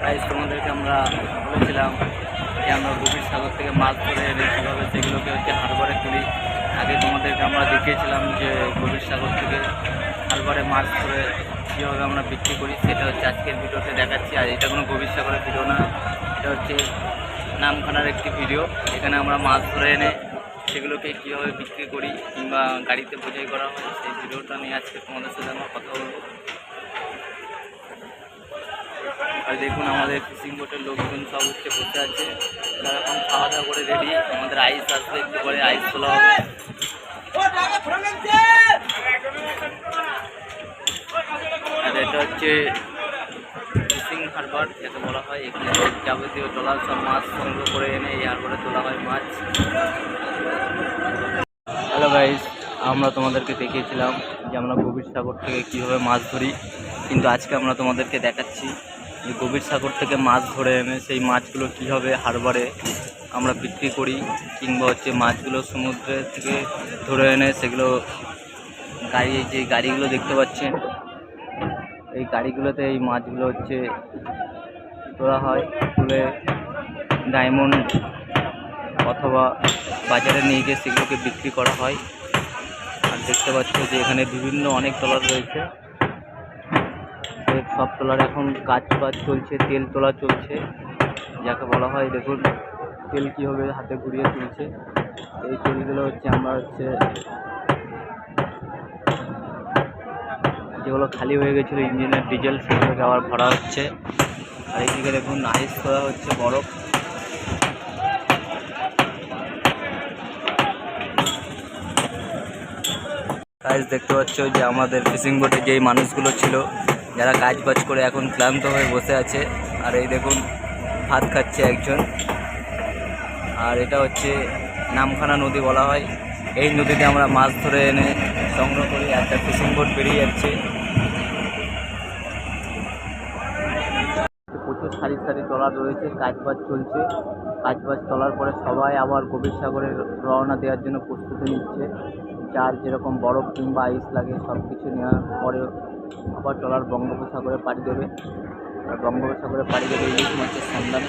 তাই তোমাদেরকে আমরা বলেছিলাম যে আমরা গভীর সাগর থেকে মাছ ধরে এনে কীভাবে সেগুলোকে হচ্ছে হারবারে তুলি। আগে তোমাদেরকে আমরা দেখিয়েছিলাম যে গভীর সাগর থেকে হারবারে মাছ ধরে কীভাবে আমরা বিক্রি করি, সেটা হচ্ছে আজকের ভিডিওতে দেখাচ্ছি। আর এটা কোনো গভীর সাগরের ভিডিও না, এটা হচ্ছে নামখানার একটি ভিডিও। এখানে আমরা মাছ ধরে এনে সেগুলোকে কীভাবে বিক্রি করি কিংবা গাড়িতে বোঝাই করা হয়, সেই ভিডিওটা নিয়ে আজকে তোমাদের সাথে আমরা কথা বলব। আর দেখুন আমাদের ফিশিং বোটের লোকজন সব হচ্ছে বসে আছে। তারা এখন খাওয়া দাওয়া করে রেডি আমাদের আইস আসবে, একটু পরে আইস তোলা হবে। আর এটা হচ্ছে ফিশিং হারবার যাকে বলা হয়। এখানে যাবতীয় ট্রলার সব মাছ সংগ্রহ করে এনে এই হারবারে তোলা হয় মাছ। হ্যালো গাইস আমরা তোমাদেরকে দেখিয়েছিলাম যে আমরা গভীর সাগর থেকে কীভাবে মাছ ধরি। কিন্তু আজকে আমরা তোমাদেরকে দেখাচ্ছি গভীর সাগর থেকে মাছ ধরে এনে সেই মাছগুলো কীভাবে হারবারে আমরা বিক্রি করি, কিংবা হচ্ছে মাছগুলো সমুদ্রে থেকে ধরে এনে সেগুলো গাড়ি, যে গাড়িগুলো দেখতে পাচ্ছেন, এই গাড়িগুলোতে এই মাছগুলো হচ্ছে তোলা হয়, তুলে ডায়মন্ড অথবা বাজারে নিয়ে গিয়ে সেগুলোকে বিক্রি করা হয়। আর দেখতে পাচ্ছ যে এখানে বিভিন্ন অনেক ট্রলার রয়েছে। এই সব ট্রলার এখন কাজ বাজ চলছে, তেল তোলা চলছে। যাকে বলা হয়, দেখুন, তেল কীভাবে হাতে ঘুরিয়ে তুলছে। এই তেলগুলো হচ্ছে আমরা হচ্ছে যেগুলো খালি হয়ে গেছিল, ইঞ্জিনের ডিজেল সেগুলোকে আবার ভরা হচ্ছে। আর এইদিকে দেখুন, আইস করা হচ্ছে বরফ। কাজ দেখতে পাচ্ছ যে আমাদের ফিশিং বোটে যেই মানুষগুলো ছিল যারা কাজ বাজ করে এখন ক্লান্ত হয়ে বসে আছে, আর এই দেখুন, ভাত খাচ্ছে একজন। আর এটা হচ্ছে নামখানা নদী বলা হয়। এই নদীতে আমরা মাছ ধরে এনে সংগ্রহ করি, একটা ফিশিং বোট বেরিয়ে যাচ্ছে। প্রচুর সারি সারি ট্রলার রয়েছে, কাজ বাজ চলছে। কাজ বাজ চলার পরে সবাই আবার গভীর সাগরে রওনা দেওয়ার জন্য প্রস্তুতি নিচ্ছে। যার যেরকম বরফ কিংবা আইস লাগে সব কিছু নেওয়ার পরে আবার ট্রলার বঙ্গোপসাগরে পাড়ি দেবে। আর বঙ্গোপসাগরে পাড়ি দেবে ইলিশ মাছের সন্ধান।